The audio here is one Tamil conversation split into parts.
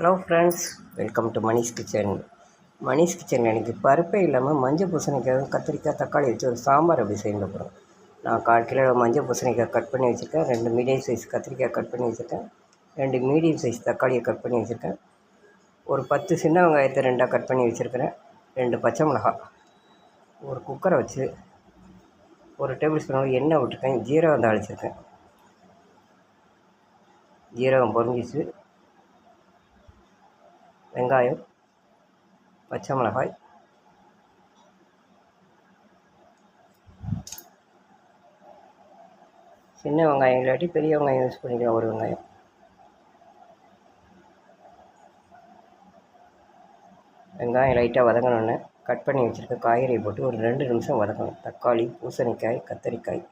Hello friends welcome to Manish kitchen Manish kitchen எனக்கு பருப்பே இல்லாமல் மஞ்சள் பூசணிக்காய் கத்திரிக்காய் தக்காளி வச்சு ஒரு சாம்பார் அப்படி செய்ய போகிறோம் நான் கால் கிலோ மஞ்சள் பூசணிக்காய் கட் பண்ணி வச்சுருக்கேன். ரெண்டு மீடியம் சைஸ் கத்திரிக்காய் கட் பண்ணி வச்சுருக்கேன். ரெண்டு மீடியம் சைஸ் தக்காளியை கட் பண்ணி வச்சுருக்கேன். ஒரு பத்து சின்ன வெங்காயத்தை ரெண்டாக கட் பண்ணி வச்சுருக்கிறேன். ரெண்டு பச்சை மிளகா. ஒரு குக்கரை வச்சு ஒரு டேபிள் ஸ்பூன் எண்ணெய் விட்டுருக்கேன். ஜீரகம் தாளிச்சிருக்கேன். ஜீரகம் பொறிஞ்சிச்சு வெங்காயம் பச்சை மிளகாய். சின்ன வெங்காயம் இல்லாட்டி பெரிய வெங்காயம் யூஸ் பண்ணிக்கலாம் ஒரு வெங்காயம். வெங்காயம் லைட்டாக வதங்கணுன்னு கட் பண்ணி வச்சுருக்க காய்கறியை போட்டு ஒரு ரெண்டு நிமிஷம் வதக்கணும். தக்காளி பூசணிக்காய் கத்தரிக்காய்.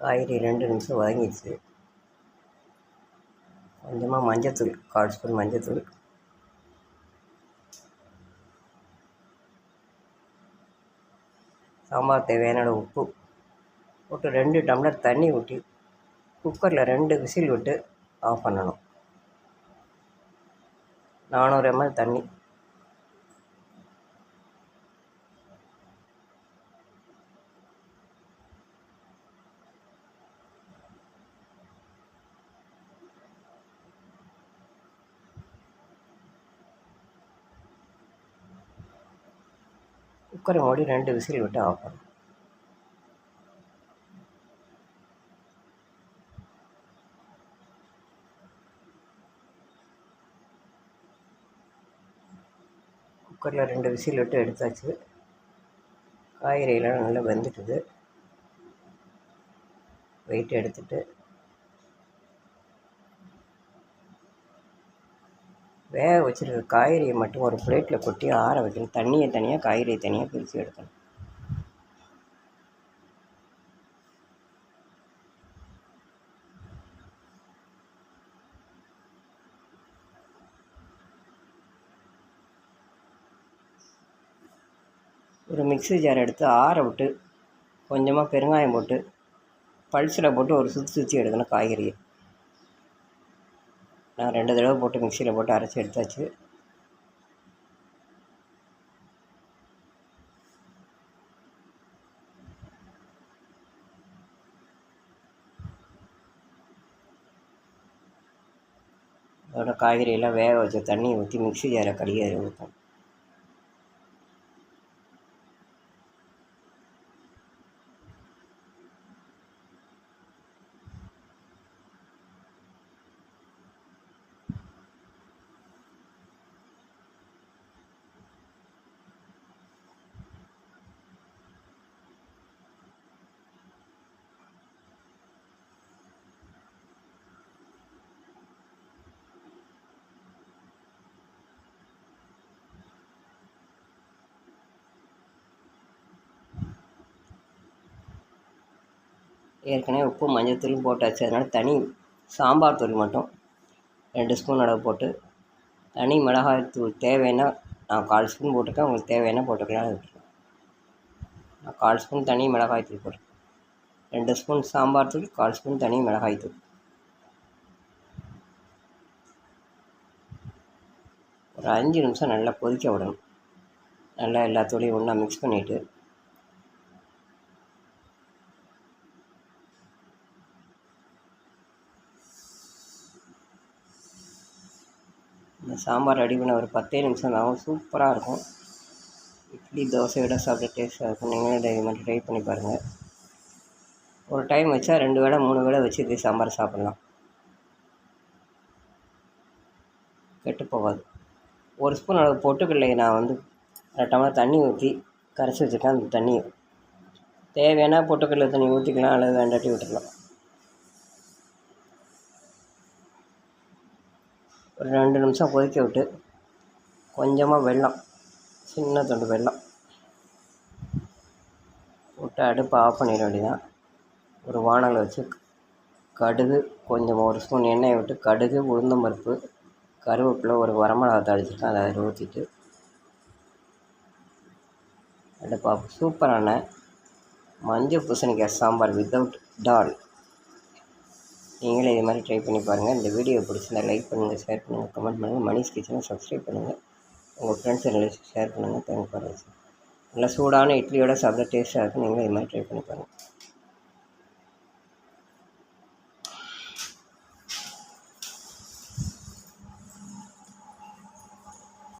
காய்கறி ரெண்டு நிமிஷம் வதங்கிடுச்சு. கொஞ்சமாக மஞ்சத்தூள் கால் ஸ்பூன் மஞ்சத்தூள். சாம்பார் தேவையான உப்பு போட்டு ரெண்டு டம்ளர் தண்ணி ஊற்றி குக்கரில் ரெண்டு விசில் விட்டு ஆஃப் பண்ணணும். நானூறு எம்எல் தண்ணி. குக்கரை மூடி ரெண்டு விசில் விட்டு ஆஃப் குக்கரில் ரெண்டு விசில் விட்டு எடுத்தாச்சு. காய்கறியெல்லாம் நல்லா வெந்துட்டுது. வெயிட் எடுத்துட்டு வேக வச்சுருக்க காய்கறியை மட்டும் ஒரு பிளேட்டில் கொட்டி ஆற வைக்கணும். தண்ணியை தனியாக காய்கறியை தனியாக பிரித்து எடுக்கணும். ஒரு மிக்ஸி ஜார் எடுத்து ஆற விட்டு கொஞ்சமாக பெருங்காயம் போட்டு பல்சில் போட்டு ஒரு சுற்றி சுற்றி எடுக்கணும் காய்கறியை. நான் ரெண்டு தடவை போட்டு மிக்சியில் போட்டு அரைச்சி எடுத்தாச்சு. அதோட காய்கறியெல்லாம் வேக வச்ச தண்ணியை ஊற்றி மிக்ஸி ஜாரை கடியை ஊற்றணும் ஏற்கனவே உப்பு மஞ்சள் போட்டாச்சு. அதனால் தனி சாம்பார் தூள் மட்டும் ரெண்டு ஸ்பூன் அளவு போட்டு தனி மிளகாய் தூள் தேவைன்னா நான் கால் ஸ்பூன் போட்டிருக்கேன். உங்களுக்கு தேவைன்னா போட்டுக்கலாம் நான் கால் ஸ்பூன் தனி மிளகாய் தூள் போட்டிருக்கேன் ரெண்டு ஸ்பூன் சாம்பார் தூள் கால் ஸ்பூன் தனி மிளகாய் தூள். ஒரு அஞ்சு நிமிஷம் நல்லா கொதிக்க விடணும். நல்லா எல்லா தூளையும் ஒன்றா மிக்ஸ் பண்ணிவிட்டு இந்த சாம்பார் ரெடி பண்ண ஒரு பத்தே நிமிஷம் ஆகும். சூப்பராக இருக்கும். இட்லி தோசையோட சாப்பிட டேஸ்ட்டாக இருக்கும். நீங்களும் டைம் மட்டும் ட்ரை பண்ணி பாருங்கள் ஒரு டைம் வச்சா ரெண்டு வேளை மூணு வேளை வச்சு இதே சாம்பார் சாப்பிட்லாம். கெட்டு போகாது. ஒரு ஸ்பூன் அளவு பொட்டுக்கடலை நான் வந்து அரை டம்ளர் தண்ணி ஊற்றி கரைச்சி வச்சுருக்கேன். அந்த தண்ணியை தேவையான பொட்டுக்கடலை தண்ணி ஊற்றிக்கலாம் அல்லது வேண்டாட்டி விட்டுக்கலாம். ஒரு ரெண்டு நிமிஷம் கொதிக்க விட்டு கொஞ்சமாக வெல்லம் சின்ன துண்டு வெல்லம் விட்டு அடுப்பை ஆஃப் பண்ணிட வேண்டியதான் ஒரு வானலை வச்சு கடுகு கொஞ்சம் ஒரு ஸ்பூன் எண்ணெயை விட்டு கடுகு உளுந்தம்பருப்பு கருவேப்பிலை ஒரு வரமிளகா தாளிச்சிருக்கேன் அதை அதில் ஊற்றிட்டு அடுப்பா சூப்பரான மஞ்சள் பூசணிக்காய் சாம்பார் வித்தவுட் டால் நீங்களே இது மாதிரி ட்ரை பண்ணி பாருங்கள் இந்த வீடியோ பிடிச்சிருந்தா லைக் பண்ணுங்கள் ஷேர் பண்ணுங்கள் கமெண்ட் பண்ணுங்கள் மணிஷ் கிச்சனை சப்ஸ்கிரைப் பண்ணுங்கள் உங்கள் ஃப்ரெண்ட்ஸ் அண்ட் ரிலேஷன் ஷேர் பண்ணுங்கள் தேங்க் ஃபார் நல்லா சூடான இட்லியோட சாப்பிட டேஸ்ட்டாக இருக்கும். நீங்களும் இது மாதிரி ட்ரை பண்ணி பாருங்கள்